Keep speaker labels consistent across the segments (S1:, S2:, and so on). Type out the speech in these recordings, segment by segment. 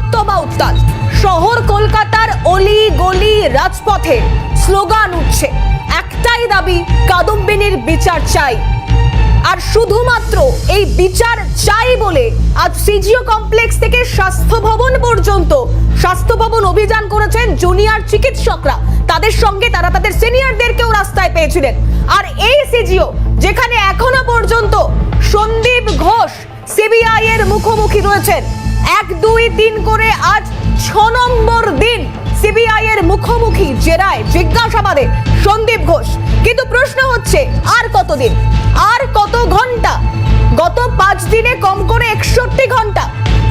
S1: তিলোত্তমা উত্তাল। শহর কলকাতার অলি গলি রাজপথে স্লোগান উঠছে, একটাই দাবি, কাদম্বিনীর বিচার চাই। আর শুধুমাত্র এই বিচার চাই বলে আজ সিজিও কমপ্লেক্স থেকে স্বাস্থ্য ভবন পর্যন্ত স্বাস্থ্য ভবন অভিযান করেছেন জুনিয়র চিকিৎসকরা। তাদের সঙ্গে তারা তাদের সিনিয়রদেরকেও রাস্তায় পেয়েছিলেন। আর এই সিজিও, যেখানে এখনও পর্যন্ত সন্দীপ ঘোষ, সিবিআই এর মুখোমুখি রয়েছেন। এক, দুই, তিন করে আজ ছ নম্বর দিন সিবিআই এর মুখোমুখি জেরায় জিজ্ঞাসাবাদে সন্দীপ ঘোষ। কিন্তু প্রশ্ন হচ্ছে, আর কতদিন? আর কত ঘণ্টা? গত পাঁচ দিনে কম করে একষট্টি ঘণ্টা।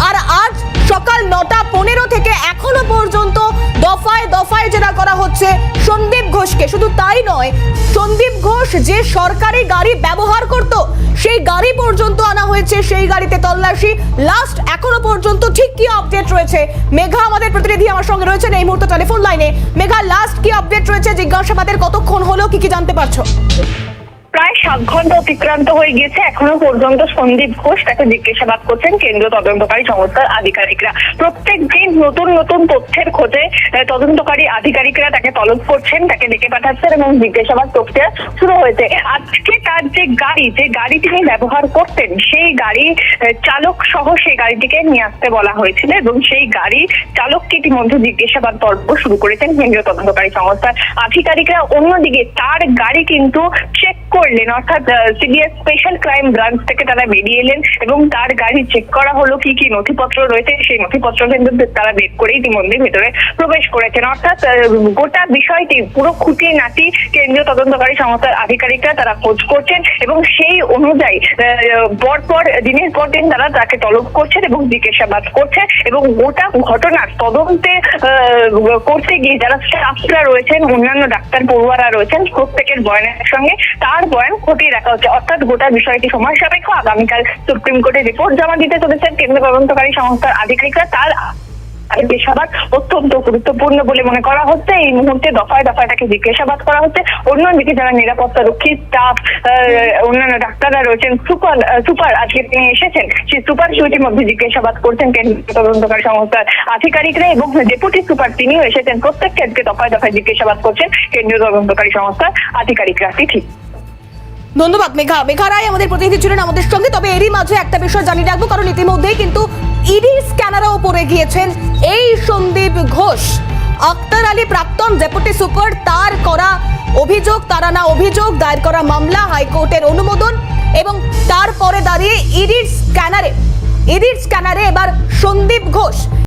S1: আর আজ সকাল নটা পনেরো থেকে এখনও পর্যন্ত দফায় দফায় জেরা করা হচ্ছে সন্দীপ ঘোষকে। শুধু তাই নয়, সন্দীপ ঘোষ যে সরকারি গাড়ি ব্যবহার করত, সেই গাড়ি পর্যন্ত আনা হয়েছে, সেই গাড়িতে তল্লাশি। লাস্ট এখনও পর্যন্ত ঠিক কি আপডেট রয়েছে? মেঘা আমাদের প্রতিনিধি আমার সঙ্গে রয়েছেন এই মুহূর্তে টেলিফোন লাইনে মেঘা লাস্ট কি আপডেট রয়েছে? জিজ্ঞাসাবাদের কতক্ষণ হলো? কি কি জানতে পারছ?
S2: সাত ঘণ্টা অতিক্রান্ত হয়ে গিয়েছে। এখনও পর্যন্ত সন্দীপ ঘোষ তাকে জিজ্ঞাসাবাদ করছেন কেন্দ্রীয় তদন্তকারী সংস্থার আধিকারিকরা। প্রত্যেক দিন নতুন নতুন তথ্যের খোঁজে তদন্তকারী আধিকারিকরা তাকে তলব করছেন, তাকে ডেকে পাঠাচ্ছেন এবং জিজ্ঞাসাবাদ প্রক্রিয়া শুরু হয়েছে। আজকে তার যে গাড়ি যে গাড়ি তিনি ব্যবহার করতেন, সেই গাড়ি চালক সহ সেই গাড়িটিকে নিয়ে আসতে বলা হয়েছিল এবং সেই গাড়ি চালককে ইতিমধ্যে জিজ্ঞাসাবাদ পর্ব শুরু করেছেন কেন্দ্রীয় তদন্তকারী সংস্থার আধিকারিকরা। অন্যদিকে তার গাড়ি কিন্তু চেক করলেন, অর্থাৎ সিবিএস স্পেশাল ক্রাইম ব্রাঞ্চ থেকে তারা বেরিয়ে এলেন এবং তার গাড়ি চেক করা হলো কি কি নথিপত্র রয়েছে। সেই নথিপত্র কিন্তু তারা বের করে ইতিমধ্যে ভেতরে প্রবেশ করেছেন। অর্থাৎ গোটা বিষয়টি পুরো খুঁটিয়ে নাটি কেন্দ্রীয় তদন্তকারী সংস্থার আধিকারিকরা তারা খোঁজ করছেন এবং সেই অনুযায়ী পরপর দিনের পর দিন তারা তাকে তলব করছেন এবং জিজ্ঞাসাবাদ করছেন এবং গোটা ঘটনার তদন্তে করতে গিয়ে যারা স্টাফরা রয়েছেন, অন্যান্য ডাক্তার পড়ুয়ারা রয়েছেন, প্রত্যেকের বয়ানের সঙ্গে তার বয়ান খতিয়ে রাখা হচ্ছে। অর্থাৎ গোটা বিষয়টি সময় সাপেক্ষ। আগামীকাল সুপ্রিম কোর্টে রিপোর্ট জমা দিতে চলেছেন কেন্দ্রীয় তদন্তকারী সংস্থার আধিকারিকরা। তার জিজ্ঞাসাবাদ অত্যন্ত গুরুত্বপূর্ণ বলে মনে করা হচ্ছে। এই মুহূর্তে দফায় দফায় তাকে জিজ্ঞাসাবাদ করা হচ্ছে। অন্যদিকে যারা নিরাপত্তা রক্ষী স্টাফ অন্যান্য ডাক্তাররা রয়েছেন, সুপার সুপার আজকে তিনি এসেছেন। সেই সুপার সুইটির মধ্যে জিজ্ঞাসাবাদ করছেন কেন্দ্রীয় তদন্তকারী সংস্থার আধিকারিকরা এবং ডেপুটি সুপার তিনিও এসেছেন। প্রত্যেককে আজকে দফায় দফায় জিজ্ঞাসাবাদ করছেন কেন্দ্রীয় তদন্তকারী সংস্থার আধিকারিকরা। তিথি।
S1: ধন্যবাদ, মেঘা। মেঘা রায় আমাদের প্রতিনিধি ছিলেন আমাদের সঙ্গে। তবে এরই মাঝে একটা বিষয় জানিয়ে রাখব, কারণ ইতিমধ্যেই কিন্তু ইডি স্ক্যানারও পড়ে গিয়েছেন এই সন্দীপ ঘোষ। আক্তার আলী প্রাক্তন ডেপুটি সুপার, তার করা অভিযোগ, তারা না অভিযোগ, দায়ের করা মামলা, হাইকোর্টের অনুমোদন, এবং তারপরে দাঁড়িয়ে ইডির স্ক্যানারে ইডির স্ক্যানারে এবার সন্দীপ ঘোষ।